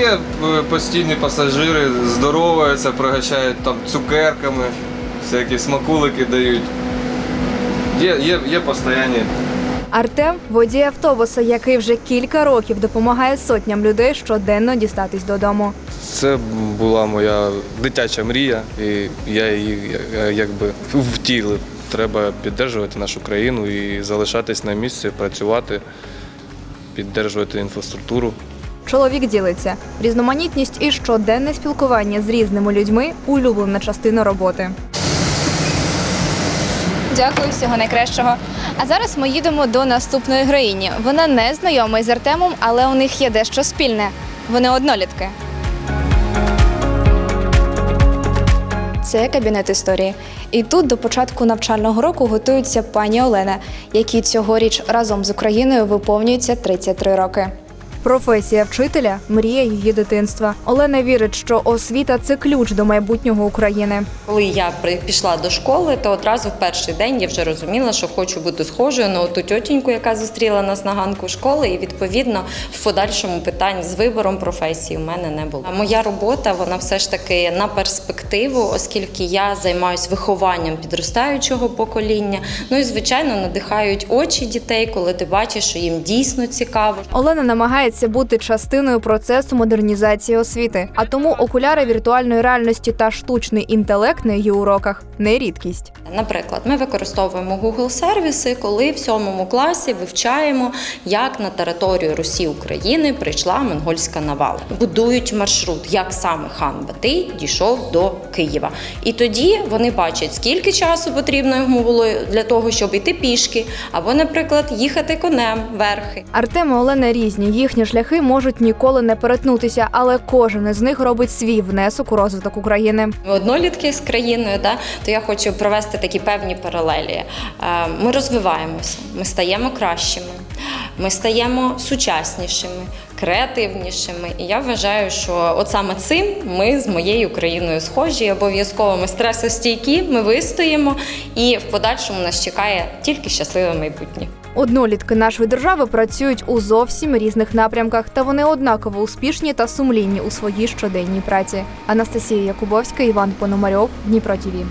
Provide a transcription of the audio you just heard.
Є е, постійні пасажири, здороваються, пригощають там цукерками, всякі смакулики дають. Є, є, є постійні. Артем водій автобуса, який вже кілька років допомагає сотням людей щоденно дістатись додому. Це була моя дитяча мрія, і я її якби втілив. Треба підтримувати нашу країну і залишатись на місці, працювати, підтримувати інфраструктуру. Чоловік ділиться. Різноманітність і щоденне спілкування з різними людьми улюблена частина роботи. Дякую, всього найкращого. А зараз ми їдемо до наступної героїні. Вона не знайома із Артемом, але у них є дещо спільне. Вони однолітки. Це кабінет історії. І тут до початку навчального року готується пані Олена, якій цьогоріч разом з Україною виповнюється 33 роки. Професія вчителя мрія її дитинства. Олена вірить, що освіта це ключ до майбутнього України. Коли я пішла до школи, то одразу в перший день я вже розуміла, що хочу бути схожою на ту тьотіньку, яка зустріла нас на ганку школи, і відповідно в подальшому питань з вибором професії у мене не було. Моя робота вона все ж таки на перспективу, оскільки я займаюся вихованням підростаючого покоління. Ну і звичайно надихають очі дітей, коли ти бачиш, що їм дійсно цікаво. Олена намагається бути частиною процесу модернізації освіти, а тому окуляри віртуальної реальності та штучний інтелект на її уроках не рідкість. Наприклад, ми використовуємо Google сервіси, коли в сьомому класі вивчаємо, як на територію Росії України прийшла монгольська навала. Будують маршрут, як саме хан Батий дійшов до Києва. І тоді вони бачать, скільки часу потрібно йому було для того, щоб йти пішки, або, наприклад, їхати конем верхи. Артем і Олена різні. Їхні шляхи можуть ніколи не перетнутися, але кожен із них робить свій внесок у розвиток України. Однолітки з країною, да, то я хочу провести такі певні паралелі. Е, Ми розвиваємося, ми стаємо кращими, ми стаємо сучаснішими, креативнішими. І я вважаю, що от саме цим ми з моєю країною схожі. Обов'язково ми стресостійкі, ми вистоїмо, і в подальшому нас чекає тільки щасливе майбутнє. Однолітки нашої держави працюють у зовсім різних напрямках, та вони однаково успішні та сумлінні у своїй щоденній праці. Анастасія Якубовська, Іван Пономарьов, Дніпро ТІВІ.